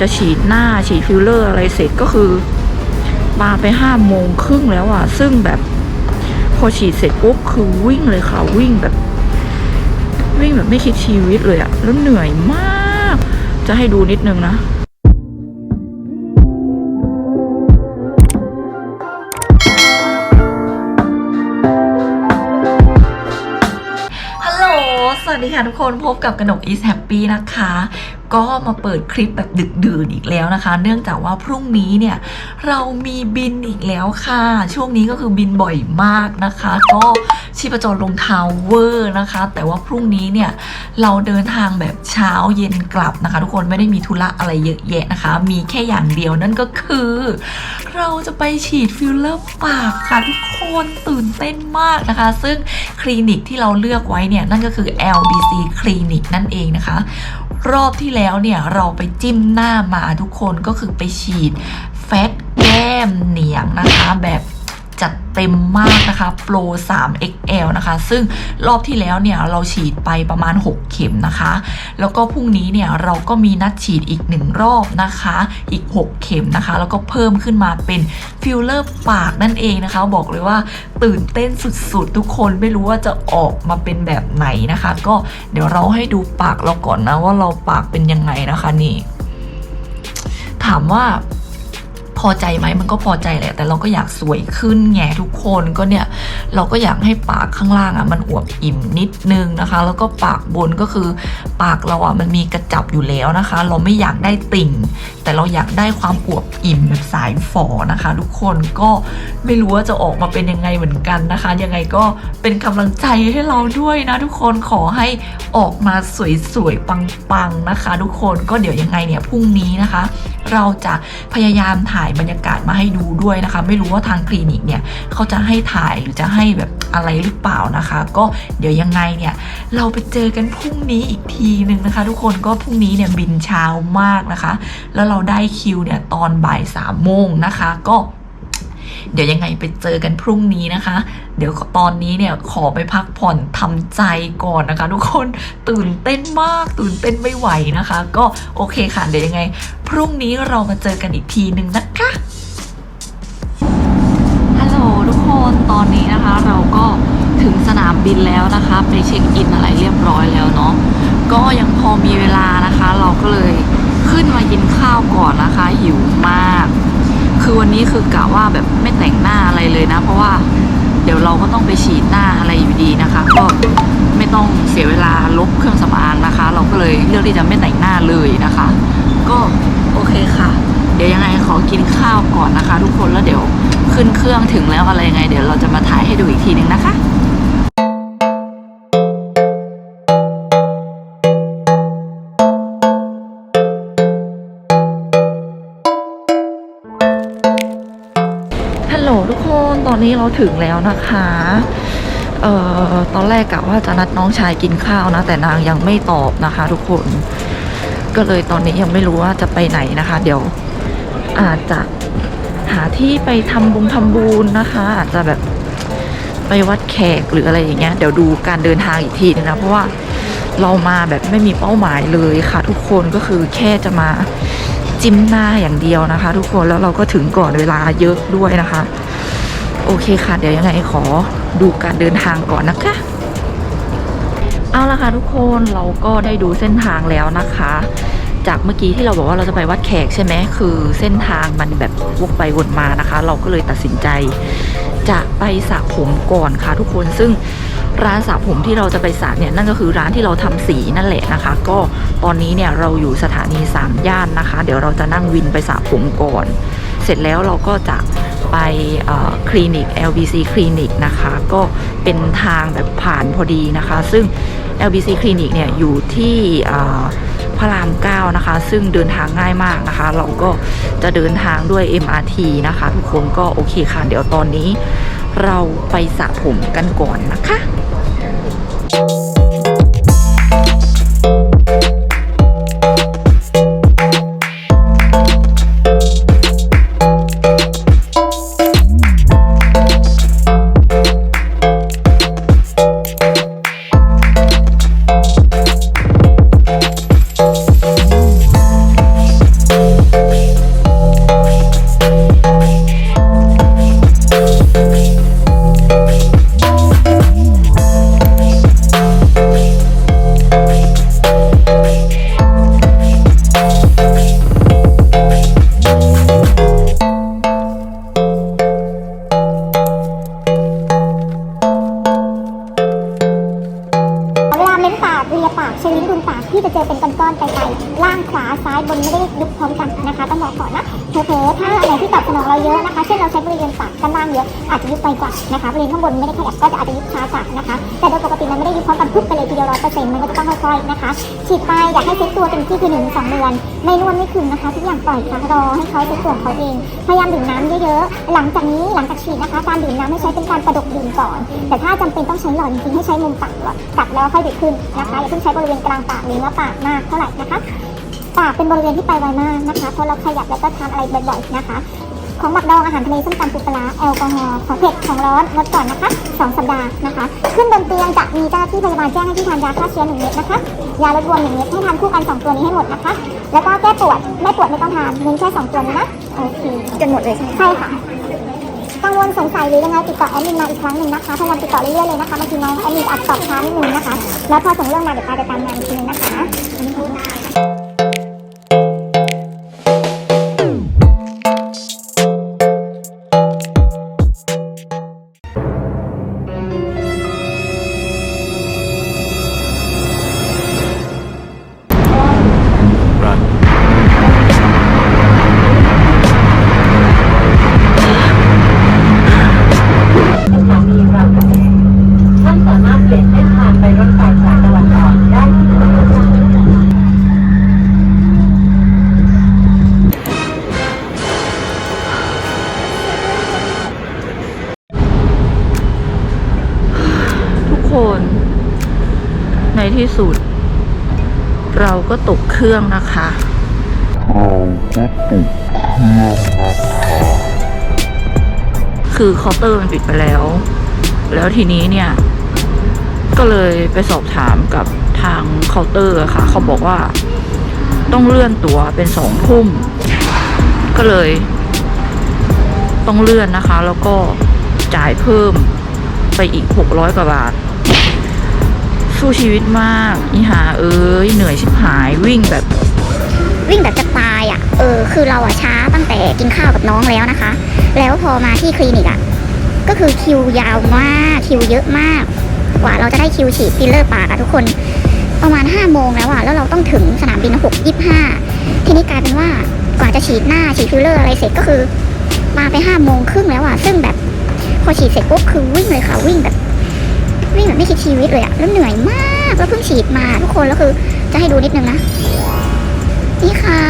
จะฉีดหน้าฉีดฟิลเลอร์อะไรเสร็จก็คือมาไปห้าโมงครึ่งแล้วอะซึ่งแบบพอฉีดเสร็จปุ๊บคือวิ่งเลยค่ะวิ่งแบบ วิ่งแบบไม่คิดชีวิตเลยอะแล้วเหนื่อยมาก จะให้ดูนิดนึงนะฮัลโหลสวัสดีค่ะทุกคนพบกับกนก is happy นะคะ ก็มาเปิดคลิปแบบดึกดื่นอีกแล้วนะคะ เนื่องจากว่าพรุ่งนี้เนี่ยเรามีบินอีกแล้วค่ะ ช่วงนี้ก็คือบินบ่อยมากนะคะ ก็ชีพจรลงเท้าเวอร์นะคะ แต่ว่าพรุ่งนี้เนี่ยเราเดินทางแบบเช้าเย็นกลับนะคะ ทุกคนไม่ได้มีธุระอะไรเยอะแยะนะคะ มีแค่อย่างเดียวนั่นก็คือ เราจะไปฉีดฟิลเลอร์ปากค่ะทุกคนตื่นเต้นมากนะคะ ซึ่งคลินิกที่เราเลือกไว้เนี่ยนั่นก็คือ LBC คลินิกนั่นเองนะคะ รอบที่แล้วเนี่ยเราไปจิ้มหน้ามาทุกคนก็คือไปฉีดแฟตแก้มเหนียงนะคะแบบ จัดเต็มมากนะคะโปร 3XL นะคะ ซึ่งรอบที่แล้วเนี่ยเราฉีดไปประมาณ 6 เข็มนะคะ แล้วก็พรุ่งนี้เนี่ยเราก็มีนัดฉีดอีกหนึ่งรอบนะคะ อีก 6 เข็มนะคะ แล้วก็เพิ่มขึ้นมาเป็นฟิลเลอร์ปากนั่นเองนะคะ บอกเลยว่าตื่นเต้นสุดๆ ทุกคนไม่รู้ว่าจะออกมาเป็นแบบไหนนะคะ ก็เดี๋ยวเราให้ดูปากเราก่อนนะว่าเราปากเป็นยังไงนะคะนี่ ถามว่า พอใจไหมมันก็พอใจแหละ แต่เราก็อยากสวยขึ้นไงทุกคนก็เนี่ย เราก็อยากให้ปากข้างล่างอะมันอวบอิ่มนิดนึงนะคะ แล้วก็ปากบนก็คือปากเราอะมันมีกระจับอยู่แล้วนะคะ เราไม่อยากได้ติ่ง แต่เราอยากได้ความอวบอิ่มแบบสายฝอนะคะ ทุกคนก็ไม่รู้ว่าจะออกมาเป็นยังไงเหมือนกันนะคะ ยังไงก็เป็นกำลังใจให้เราด้วยนะ ทุกคนขอให้ออกมาสวยๆปังๆนะคะ ทุกคนก็เดี๋ยวยังไงเนี่ยพรุ่งนี้นะคะ เราจะพยายามถ่ายบรรยากาศมาให้ดูด้วยนะคะ ไม่รู้ว่าทางคลินิกเนี่ยเขาจะให้ถ่ายหรือจะให้แบบอะไรหรือเปล่านะคะ ก็เดี๋ยวยังไงเนี่ยเราไปเจอกันพรุ่งนี้อีกทีหนึ่งนะคะ ทุกคนก็พรุ่งนี้เนี่ยบินเช้ามากนะคะ แล้วเราได้คิวเนี่ยตอนบ่ายสามโมงนะคะก็ เดี๋ยวยังไงไปเจอกันพรุ่งนี้นะคะ เดี๋ยวตอนนี้เนี่ยขอไปพักผ่อนทำใจก่อนนะคะ ทุกคนตื่นเต้นมาก ตื่นเต้นไม่ไหวนะคะ ก็โอเคค่ะเดี๋ยวยังไง พรุ่งนี้เรามาเจอกันอีกทีหนึ่งนะคะฮัลโหลทุกคนตอนนี้นะคะ เราก็ถึงสนามบินแล้วนะคะ ไปเช็คอินอะไรเรียบร้อยแล้วเนาะก็ยังพอมีเวลานะคะ เราก็เลยขึ้นมากินข้าวก่อนนะคะ หิวมาก คือวันนี้คือกะว่าแบบไม่แต่งหน้าอะไรเลยนะ เพราะว่าเดี๋ยวเราก็ต้องไปฉีดหน้าอะไรอยู่ดีนะคะ ก็ไม่ต้องเสียเวลาลบเครื่องสำอางนะคะ เราก็เลยเลือกที่จะไม่แต่งหน้าเลยนะคะ ก็โอเคค่ะ เดี๋ยวยังไงขอกินข้าวก่อนนะคะ ทุกคนแล้วเดี๋ยวขึ้นเครื่องถึงแล้วอะไรยังไง เดี๋ยวเราจะมาถ่ายให้ดูอีกทีนึงนะคะ เราถึงแล้วนะคะเอ่อตอนแรกกะว่าจะนัดน้องชายกินข้าวนะ แต่นางยังไม่ตอบนะคะ ทุกคน ก็เลยตอนนี้ยังไม่รู้ว่าจะไปไหนนะคะ เดี๋ยวอาจจะหาที่ไปทำบุญทำบุญนะคะ อาจจะแบบไปวัดแขกหรืออะไรอย่างเงี้ยเดี๋ยวดูการเดินทางอีกทีนึงนะเพราะว่าเรามาแบบไม่มีเป้าหมายเลยค่ะ ทุกคนก็คือแค่จะมาจิ้มหน้าอย่างเดียวนะคะ ทุกคนแล้วเราก็ถึงก่อนเวลาเยอะด้วยนะคะ โอเคค่ะ เดี๋ยวยังไงขอดูการเดินทางก่อนนะคะ เอาละค่ะทุกคนเราก็ได้ดูเส้นทางแล้วนะคะ จากเมื่อกี้ที่เราบอกว่าเราจะไปวัดแขกใช่ไหมคือเส้นทางมันแบบวกไปวนมานะคะ เราก็เลยตัดสินใจ จะไปสระผมก่อนค่ะทุกคนซึ่งร้านสระผมที่เราจะไปสระเนี่ยนั่นก็คือร้านที่เราทำสีนั่นแหละนะคะ ก็ตอนนี้เนี่ยเราอยู่สถานีสามย่านนะคะ เดี๋ยวเราจะนั่งวินไปสระผมก่อน เสร็จแล้วเราก็จะ ไปคลินิก LBC คลินิกนะคะ ก็เป็นทางแบบผ่านพอดีนะคะ ซึ่ง LBC คลินิกเนี่ยอยู่ที่พระราม 9 นะคะ ซึ่งเดินทางง่ายมากนะคะ เราก็จะเดินทางด้วย MRT นะคะ ทุกคนก็โอเคค่ะ เดี๋ยวตอนนี้ เราไปสระผมกันก่อนนะคะ อาจจะยุบไปกว่านะคะบริเวณข้างบนไม่ได้ขยับก็จะอาจจะยุบช้ากว่านะคะ แต่โดยปกติมันไม่ได้ยุบพร้อมกันปุ๊บไปเลยทีเดียวร้อยเปอร์เซ็นต์มันก็จะต้องค่อยๆนะคะ ฉีดไปอยากให้เซ็ตตัวเต็มที่คือหนึ่งสองเดือน ไม่นวดไม่คึงนะคะทุกอย่างปล่อยค่ะรอให้เขาเซ็ตตัวเขาเอง พยายามดื่มน้ำเยอะๆ หลังจากนี้หลังจากฉีดนะคะ การดื่มน้ำให้ใช้เป็นการกระดกดื่มก่อน แต่ถ้าจำเป็นต้องใช้หลอดจริงๆให้ใช้มุมปากก่อนกัดแล้วค่อยดูดขึ้นนะคะอย่าเพิ่งใช้บริเวณกลางปากหรือว่าปากมากเท่าไหร่นะคะปากเป็นบริเวณที่ไปไวมากนะคะเพราะเราขยับแล้วก็ทานอะไรบ่อยๆนะคะ ของหมักดองอาหารทะเลส้มตำปูปลาร้าแอลกอฮอล์ของเผ็ดของร้อนงดก่อนนะคะสองสัปดาห์นะคะ ขึ้นบนเตียงจะมีเจ้าหน้าที่พยาบาลแจ้งให้ที่ทานยาฆ่าเชื้อหนึ่งเม็ดนะคะยาลดบวมหนึ่งเม็ดให้ทานคู่กันสองตัวนี้ให้หมดนะคะ แล้วก็แก้ปวดไม่ปวดไม่ต้องทานเน้นแค่สองตัวนี้นะโอเคจนหมดเลยใช่ไหมใช่ค่ะกังวลสงสัยหรือยังไงติดต่อแอดมินมาอีกครั้งหนึ่งนะคะพยายามติดต่อเรื่อยๆเลยนะคะบางทีน้องแอดมินอาจตอบช้านิดนึงนะคะ แล้วพอส่งเรื่องมาเดี๋ยวปาจะตามงานอีกทีนึงนะคะ เราก็ตกเครื่องนะคะคือเคาน์เตอร์มันปิดไปแล้ว แล้วทีนี้เนี่ย ก็เลยไปสอบถามกับทางเคาน์เตอร์อะค่ะ เขาบอกว่าต้องเลื่อนตั๋วเป็นสองทุ่ม ก็เลย ต้องเลื่อนนะคะ แล้วก็จ่ายเพิ่มไปอีกหกร้อยกว่าบาท สู้ชีวิตมาก อีหาเอ้ยเหนื่อยชิบหายวิ่งแบบวิ่งแบบจะตายอะ เออ คือเราอะช้าตั้งแต่กินข้าวกับน้องแล้วนะคะ แล้วพอมาที่คลินิกอะ ก็คือคิวยาวมากคิวเยอะมาก กว่าเราจะได้คิวฉีดฟิลเลอร์ปากอะทุกคน ประมาณ5โมงแล้วอะแล้วเราต้องถึงสนามบินหกยี่ห้าทีนี้กลายเป็นว่ากว่าจะฉีดหน้าฉีดฟิลเลอร์อะไรเสร็จก็คือ มาไป5โมงครึ่งแล้วอะ ซึ่งแบบพอฉีดเสร็จปุ๊บคือวิ่งเลยค่ะวิ่งแบบ วิ่งแบบไม่คิดชีวิตเลยอะแล้วเหนื่อยมากแล้วเพิ่งฉีดมาทุกคนแล้วคือ จะให้ดูนิดนึงนะนี่ค่ะ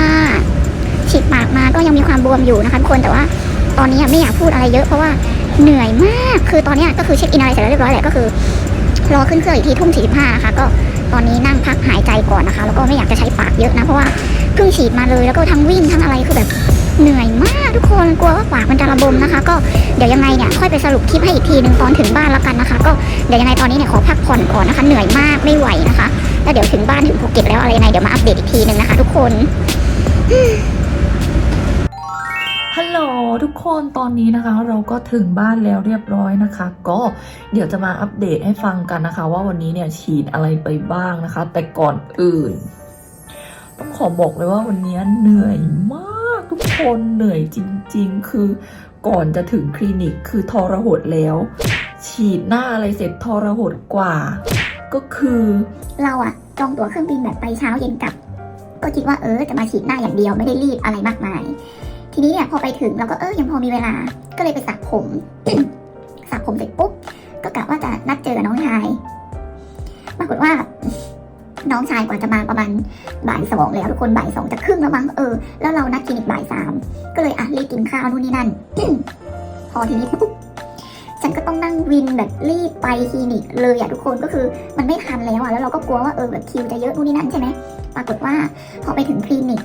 ฉีดปากมาก็ยังมีความบวมอยู่นะคะทุกคนแต่ว่า ตอนนี้ไม่อยากพูดอะไรเยอะเพราะว่าเหนื่อยมากคือตอนนี้ก็คือเช็คอินอะไรเสร็จแล้วเรียบร้อยแหละก็คือรอขึ้นเครื่องอีกทีทุ่มสี่สิบห้านะคะก็ตอนนี้นั่งพักหายใจก่อนนะคะ แล้วก็ไม่อยากจะใช้ปากเยอะนะเพราะว่าเพิ่งฉีดมาเลยแล้วก็ทั้งวิ่งทั้งอะไรคือแบบ เหนื่อยมากทุกคนกลัวว่าปากมันจะระบมนะคะ ก็เดี๋ยวยังไงเนี่ยค่อยไปสรุปคลิปให้อีกทีนึงตอนถึงบ้านแล้วกันนะคะ ก็เดี๋ยวยังไงตอนนี้เนี่ยขอพักผ่อนก่อนนะคะเหนื่อยมากไม่ไหวนะคะแล้วเดี๋ยวถึงบ้านถึงภูเก็ตแล้วอะไรยังไงเดี๋ยวมาอัปเดตอีกทีนึงนะคะ ทุกคนฮัลโหลทุกคนตอนนี้นะคะเราก็ถึงบ้านแล้วเรียบร้อยนะคะ ก็เดี๋ยวจะมาอัปเดตให้ฟังกันนะคะ ว่าวันนี้เนี่ยฉีดอะไรไปบ้างนะคะ แต่ก่อนอื่น ต้องขอบอกเลยว่าวันนี้เหนื่อยมาก ทุกคนเหนื่อยจริง ๆ คือก่อนจะถึงคลินิกคือทรหดแล้ว ฉีดหน้าอะไรเสร็จทรหดกว่า ก็คือเราอะจองตั๋วเครื่องบินแบบไปเช้าเย็นกลับ ก็คิดว่าเออจะมาฉีดหน้าอย่างเดียวไม่ได้รีบอะไรมากมาย ทีนี้เนี่ยพอไปถึงเราก็เออยังพอมีเวลา ก็เลยไปสระผมสระผมเสร็จปุ๊บก็กะว่าจะนัดเจอกับน้องชายปรากฏว่า น้องชายกว่าจะมาประมาณบ่ายสองแล้วทุกคนบ่ายสองจะครึ่งแล้วมั้งเออแล้วเรานัดคลินิกบ่ายสามก็เลยอะรีบกินข้าวนู่นนี่นั่น พอทีนี้ปุ๊บฉันก็ต้องนั่งวินแบบรีบไปคลินิกเลยอะทุกคนก็คือมันไม่ทันแล้วอะแล้วเราก็กลัวว่าเออแบบคิวจะเยอะนู่นนี่นั่นใช่ไหมปรากฏว่าพอไปถึงคลินิก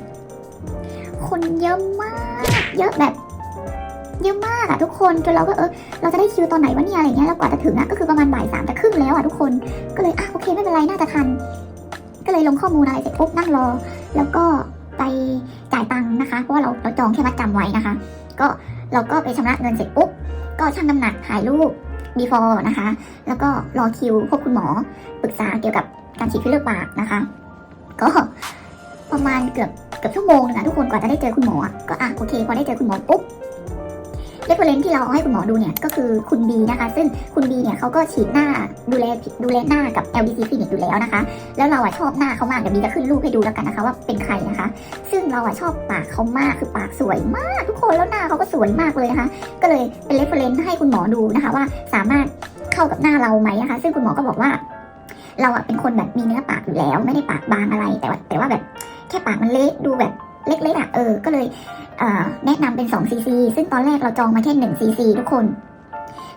คนเยอะมาก เยอะแบบเยอะมากอะทุกคนจนเราก็เออเราจะได้คิวตอนไหนวะเนี่ยอะไรเงี้ยแล้วกว่าจะถึงอะก็คือประมาณบ่ายสามจะครึ่งแล้วอะทุกคนก็เลยอะโอเคไม่เป็นไรน่าจะทัน ก็เลยลงข้อมูลอะไรเสร็จปุ๊บนั่งรอ แล้วก็ไปจ่ายตังค์นะคะ เพราะว่าเราเราจองแค่มัดจำไว้นะคะ ก็เราก็ไปชำระเงินเสร็จปุ๊บก็ชั่งน้ำหนักถ่ายรูป before นะคะ แล้วก็รอคิวพบคุณหมอปรึกษาเกี่ยวกับการฉีดฟิลเลอร์ปากนะคะ ก็ประมาณเกือบเกือบชั่วโมงนึงอะทุกคนกว่าจะได้เจอคุณหมอ ก็อะโอเค พอได้เจอคุณหมอปุ๊บ เรฟเฟรนที่เราเอาให้คุณหมอดูเนี่ยก็คือคุณบีนะคะ ซึ่งคุณบีเนี่ยเขาก็ฉีดหน้าดูแลดูแลหน้ากับ LBC Clinic อยู่แล้วนะคะ แล้วเราอะชอบหน้าเขามากเดี๋ยวบีจะขึ้นรูปให้ดูแล้วกันนะคะ ว่าเป็นใครนะคะ ซึ่งเราอะชอบปากเขามากคือปากสวยมากทุกคนแล้วหน้าเขาก็สวยมากเลยนะคะ ก็เลยเป็นเรฟเฟรนให้คุณหมอดูนะคะ ว่าสามารถเข้ากับหน้าเราไหมนะคะ ซึ่งคุณหมอก็บอกว่า เราอะเป็นคนแบบมีเนื้อปากอยู่แล้ว ไม่ได้ปากบางอะไรแต่ว่าแต่ว่าแบบแค่ปากมันเล็กดูแบบ เล็กๆอะเออก็เลยเออแนะนำเป็น2 cc ซึ่งตอนแรกเราจองมาแค่1 cc ทุกคน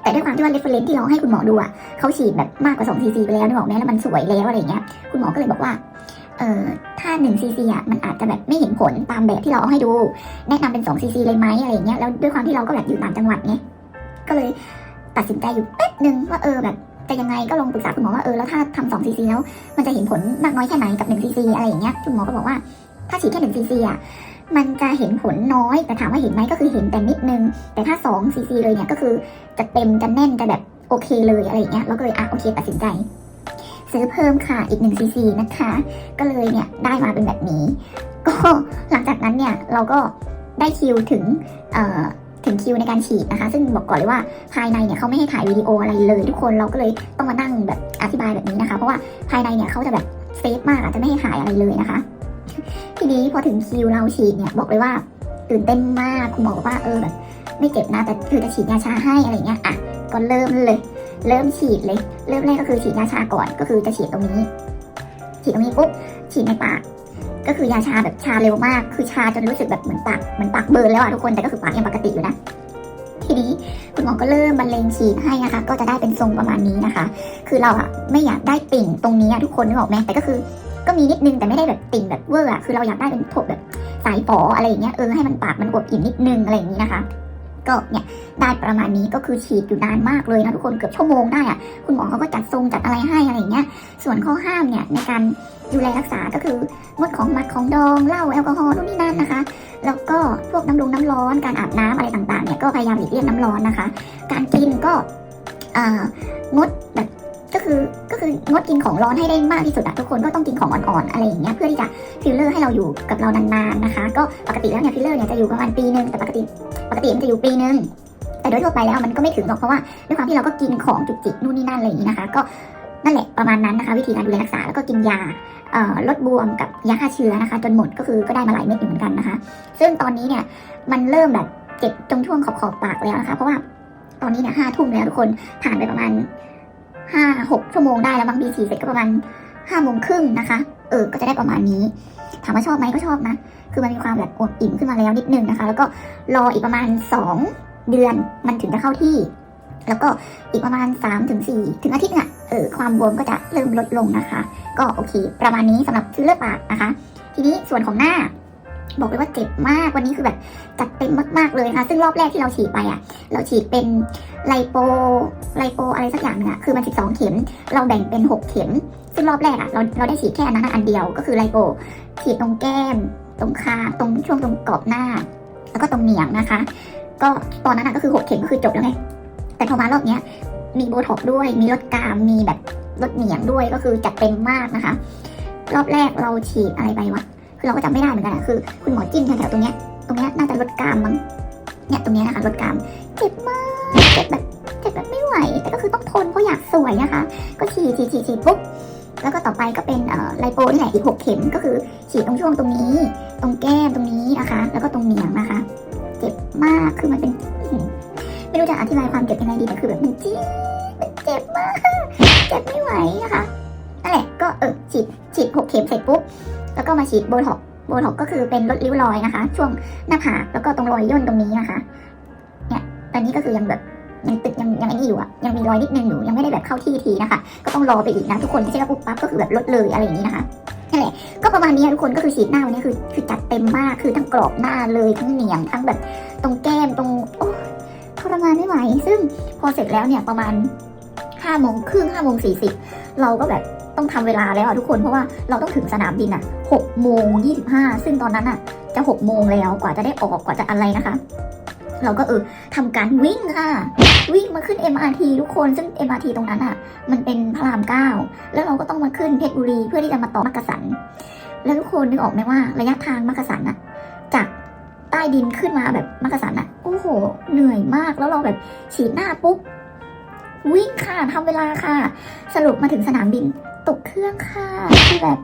แต่ด้วยความที่ว่า reference ที่เราให้คุณหมอดูอะเขาฉีดแบบมากกว่า2 cc ไปแล้วนึกออกไหมแล้วมันสวยแล้วอะไรเงี้ยคุณหมอก็เลยบอกว่าเอ่อถ้า1 cc อะมันอาจจะแบบไม่เห็นผลตามแบบที่เราเอาให้ดู แนะนำเป็น2 cc เลยไหมอะไรเงี้ยแล้วด้วยความที่เราก็แบบอยู่ต่างจังหวัดไงก็เลยตัดสินใจอยู่แป๊บนึงว่าเออแบบจะยังไงก็ลองปรึกษาคุณหมอว่าเออแล้วถ้าทำ2 cc แล้วมันจะเห็นผลมากน้อยแค่ไหนกับ1 cc อะไรอย่างเงี้ยคุณหมอก็บอกว่า ถ้าฉีดแค่1 cc อะมันจะเห็นผลน้อย แต่ถามว่าเห็นไหมก็คือเห็นแต่นิดนึง แต่ถ้า2 cc เลยเนี่ยก็คือจะเต็มจะแน่นจะแบบโอเคเลยอะไรอย่างเงี้ยเราก็เลยอะโอเคตัดสินใจ ซื้อเพิ่มค่ะอีก1 cc นะคะ ก็เลยเนี่ยได้มาเป็นแบบนี้ ก็หลังจากนั้นเนี่ยเราก็ได้คิวถึงเอ่อถึงคิวในการฉีดนะคะ ซึ่งบอกก่อนเลยว่าภายในเนี่ยเขาไม่ให้ถ่ายวิดีโออะไรเลยทุกคนเราก็เลยต้องมานั่งแบบอธิบายแบบนี้นะคะ เพราะว่าภายในเนี่ยเขาจะแบบเซฟมากอาจจะไม่ให้ถ่ายอะไรเลยนะคะ ทีนี้พอถึงคิวเราฉีดเนี่ยบอกเลยว่าตื่นเต้นมากคุณหมอบอกว่าเออแบบไม่เจ็บนะแต่คือจะฉีดยาชาให้อะไรเงี้ยอะก็เริ่มเลย เริ่มฉีดเลย เริ่มแรกก็คือฉีดยาชาก่อนก็คือจะฉีดตรงนี้ ฉีดตรงนี้ปุ๊บฉีดในปากก็คือยาชาแบบชาเร็วมาก คือชาจนรู้สึกแบบเหมือนปากเหมือนปากเบิร์นแล้วอะทุกคนแต่ก็คือปากยังปกติอยู่นะทีนี้คุณหมอก็เริ่มบรรเลงฉีดให้นะคะ ก็จะได้เป็นทรงประมาณนี้นะคะ คือเราอะไม่อยากได้ติ่งตรงนี้อะทุกคนนึกออกไหมแต่ก็คือ ก็มีนิดนึงแต่ไม่ได้แบบติ่งแบบเวอร์อะคือเราอยากได้เป็นถกแบบสายฝออะไรอย่างเงี้ยเออให้มันปากมันอวบอิ่มนิดนึงอะไรอย่างนี้นะคะ ก็เนี่ยได้ประมาณนี้ก็คือฉีดอยู่นานมากเลยนะทุกคนเกือบชั่วโมงได้อะคุณหมอเขาก็จัดทรงจัดอะไรให้อะไรอย่างเงี้ยส่วนข้อห้ามเนี่ยในการดูแลรักษาก็คืองดของหมักของดองเหล้าแอลกอฮอล์นู่นนี่นั่นนะคะ แล้วก็พวกน้ำลงน้ำร้อนการอาบน้ำอะไรต่างๆเนี่ยก็พยายามหลีกเลี่ยงน้ำร้อนนะคะ การกินก็งดแบบ ก็คือก็คืองดกินของร้อนให้ได้มากที่สุดอะทุกคนก็ต้องกินของอ่อนๆอะไรอย่างเงี้ยเพื่อที่จะฟิลเลอร์ให้เราอยู่กับเรานานๆนะคะ ก็ปกติแล้วเนี่ยฟิลเลอร์เนี่ยจะอยู่ประมาณปีนึงแต่ปกติปกติมันจะอยู่ปีนึงแต่โดยทั่วไปแล้วมันก็ไม่ถึงหรอกเพราะว่าด้วยความที่เราก็กินของจุกจิกนู่นนี่นั่นอะไรอย่างงี้นะคะ ก็นั่นแหละประมาณนั้นนะคะ วิธีการดูแลรักษาแล้วก็กินยาลดบวมกับยาฆ่าเชื้อนะคะ จนหมดก็คือก็ได้มาหลายเม็ดอยู่เหมือนกันนะคะ ซึ่งตอนนี้เนี่ยมันเริ่มแบบเจ็บตรงช่วงขอบขอบปากแล้วนะคะ เพราะว่าตอนนี้เนี่ยห้าทุ่มแล้วทุกคนผ่านไปประมาณ ห้าหกชั่วโมงได้แล้วบางบีฉีดเสร็จก็ประมาณห้าโมงครึ่งนะคะ เออ ก็จะได้ประมาณนี้ ถามว่าชอบไหมก็ชอบนะ คือมันมีความแบบอดอิ่มขึ้นมาแล้วนิดนึงนะคะ แล้วก็รออีกประมาณสองเดือนมันถึงจะเข้าที่ แล้วก็อีกประมาณ3ถึง4ถึงอาทิตย์น่ะเออความบวมก็จะเริ่มลดลงนะคะ ก็โอเค ประมาณนี้สำหรับฟิลเลอร์ปากนะคะ ทีนี้ส่วนของหน้า บอกเลยว่าเจ็บมากวันนี้คือแบบจัดเต็มมากๆเลยค่ะซึ่งรอบแรกที่เราฉีดไปอะ เราฉีดเป็นไลโปไลโปอะไรสักอย่างนึงอะคือมัน 12 เข็ม เราแบ่งเป็น 6 เข็ม ซึ่งรอบแรกอะเราเราได้ฉีดแค่อันนั้นอันเดียวก็คือไลโปฉีดตรงแก้ม ตรงคางตรงช่วงตรงกรอบหน้า แล้วก็ตรงเหนียงนะคะ ก็ตอนนั้นอะก็คือ 6 เข็มก็คือจบแล้วไงแต่พอมารอบเนี้ยมีโบท็อกด้วย มีลดกรามมีแบบลดเหนียงด้วยก็คือจัดเต็มมากนะคะ รอบแรกเราฉีดอะไรไปวะ คือเราก็จำไม่ได้เหมือนกันอะคือคุณหมอจิ้มแถวๆตรงเนี้ยตรงเนี้ยน่าจะลดกรามมั้งเนี่ยตรงเนี้ยนะคะลดกรามเจ็บมากเจ็บแบบเจ็บแบบไม่ไหว แต่ก็คือต้องทนเพราะอยากสวยนะคะ ก็ฉีดฉีดฉีดฉีดปุ๊บแล้วก็ต่อไปก็เป็นไลโปนี่แหละอีกหกเข็มก็คือฉีดตรงช่วงตรงนี้ ตรงแก้มตรงนี้นะคะ แล้วก็ตรงเหนียงนะคะ เจ็บมากคือมันเป็นไม่รู้จะอธิบายความเจ็บยังไงดีแต่คือแบบมันจี๊ดมันเจ็บมากเจ็บไม่ไหวนะคะนั่นแหละก็เออฉีดฉีดหกเข็มเสร็จปุ๊บ แล้วก็มาฉีดโบท็อกโบท็อกก็คือเป็นลดริ้วรอยนะคะ ช่วงหน้าผากแล้วก็ตรงรอยย่นตรงนี้นะคะ เนี่ยตอนนี้ก็คือยังแบบยังตึกยังยังไอ้นี่อยู่อะยังมีรอยนิดนึงอยู่ยังไม่ได้แบบเข้าที่ทีนะคะ ก็ต้องรอไปอีกนะทุกคนไม่ใช่ว่าปุ๊บปั๊บก็คือแบบลดเลยอะไรอย่างนี้นะคะนั่นแหละก็ประมาณนี้ทุกคนก็คือฉีดหน้าวันนี้คือคือจัดเต็มมากคือทั้งกรอบหน้าเลยทั้งเหนียงทั้งแบบตรงแก้มตรงโอ้ยทรมานไม่ไหวซึ่งพอเสร็จแล้วเนี่ยประมาณห้าโมงครึ่งห้าโมงสี่สิบเราก็แบบ ต้องทำเวลาแล้วอะทุกคนเพราะว่าเราต้องถึงสนามบินอะหกโมงยี่สิบห้าซึ่งตอนนั้นอะ จะหกโมงแล้วกว่าจะได้ออกกว่าจะอะไรนะคะ เราก็เออทำการวิ่งค่ะวิ่งมาขึ้น MRT ทุกคนซึ่ง MRT ตรงนั้นอะ มันเป็นพระรามเก้าแล้วเราก็ต้องมาขึ้นเพชรบุรีเพื่อที่จะมาต่อมักกะสัน แล้วทุกคนนึกออกไหมว่าระยะทางมักกะสันอะ จากใต้ดินขึ้นมาแบบมักกะสันอะโอ้โอ้โหเหนื่อยมากแล้วเราแบบฉีดหน้าปุ๊บวิ่งค่ะทำเวลาค่ะ สรุปมาถึงสนามบิน ตกเครื่องค่ะคือแบบ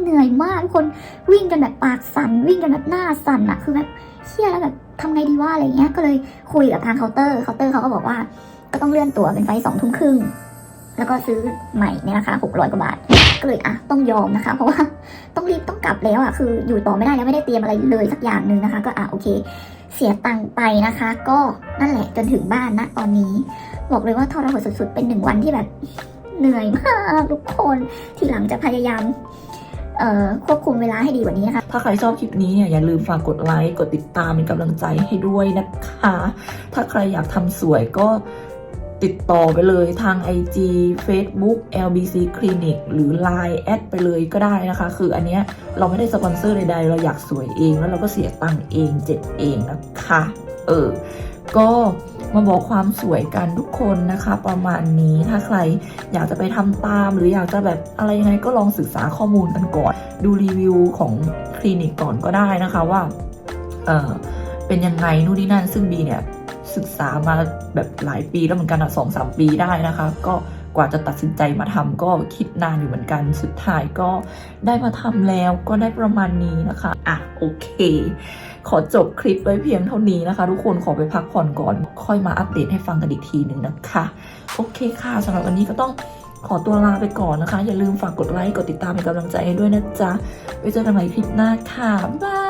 เหนื่อยมากทุกคนวิ่งกันแบบปากสั่นวิ่งกันแบบหน้าสั่นอะคือแบบเชี่ยแล้วแบบทำไงดีว่าอะไรเงี้ยก็เลยคุยกับทางเคาน์เตอร์เคาน์เตอร์เขาก็บอกว่า ก็ต้องเลื่อนตั๋วเป็นไฟสองทุ่มครึ่งแล้วก็ซื้อใหม่ในราคาหกร้อยกว่าบาทก็เลยอะต้องยอมนะคะ เพราะว่าต้องรีบต้องกลับแล้วอะคืออยู่ต่อไม่ได้แล้วไม่ได้เตรียมอะไรเลยสักอย่างหนึ่งนะคะ ก็อะโอเค เสียตังค์ไปนะคะ ก็นั่นแหละจนถึงบ้านนะตอนนี้ บอกเลยว่าทรหดสุดๆเป็นหนึ่งวันที่แบบ เหนื่อยมากทุกคนทีหลังจะพยายามควบคุมเวลาให้ดีกว่านี้นะคะ ถ้าใครชอบคลิปนี้เนี่ยอย่าลืมฝากกดไลค์ กดติดตามเป็นกำลังใจให้ด้วยนะคะ ถ้าใครอยากทำสวยก็ติดต่อไปเลยทาง IG Facebook LBC Clinic หรือ Line แอดไปเลยก็ได้นะคะ คืออันเนี้ยเราไม่ได้สปอนเซอร์ใดๆ เราอยากสวยเองแล้วเราก็เสียตังค์เองเจ็บเองนะคะ เออ ก็ มาบอกความสวยกันทุกคนนะคะ ประมาณนี้ถ้าใครอยากจะไปทำตาม หรืออยากจะแบบอะไรยังไงก็ลองศึกษาข้อมูลกันก่อน ดูรีวิวของคลินิกก่อนก็ได้นะคะว่าเออเป็นยังไงนู่นนี่นั่นซึ่งบีเนี่ยศึกษามาแบบหลายปีแล้วเหมือนกันอะสองสามปีได้นะคะ ก็กว่าจะตัดสินใจมาทำก็คิดนานอยู่เหมือนกันสุดท้ายก็ได้มาทำแล้วก็ได้ประมาณนี้นะคะ อะ โอเค ขอจบคลิปไว้เพียงเท่านี้นะคะ ทุกคนขอไปพักผ่อนก่อน ค่อยมาอัปเดตให้ฟังกันอีกทีหนึ่งนะคะ โอเคค่ะสำหรับวันนี้ก็ต้องขอตัวลาไปก่อนนะคะ อย่าลืมฝากกดไลค์กดติดตามเป็นกำลังใจให้ด้วยนะจ๊ะไว้เจอกันใหม่คลิปหน้าค่ะบ๊ายบาย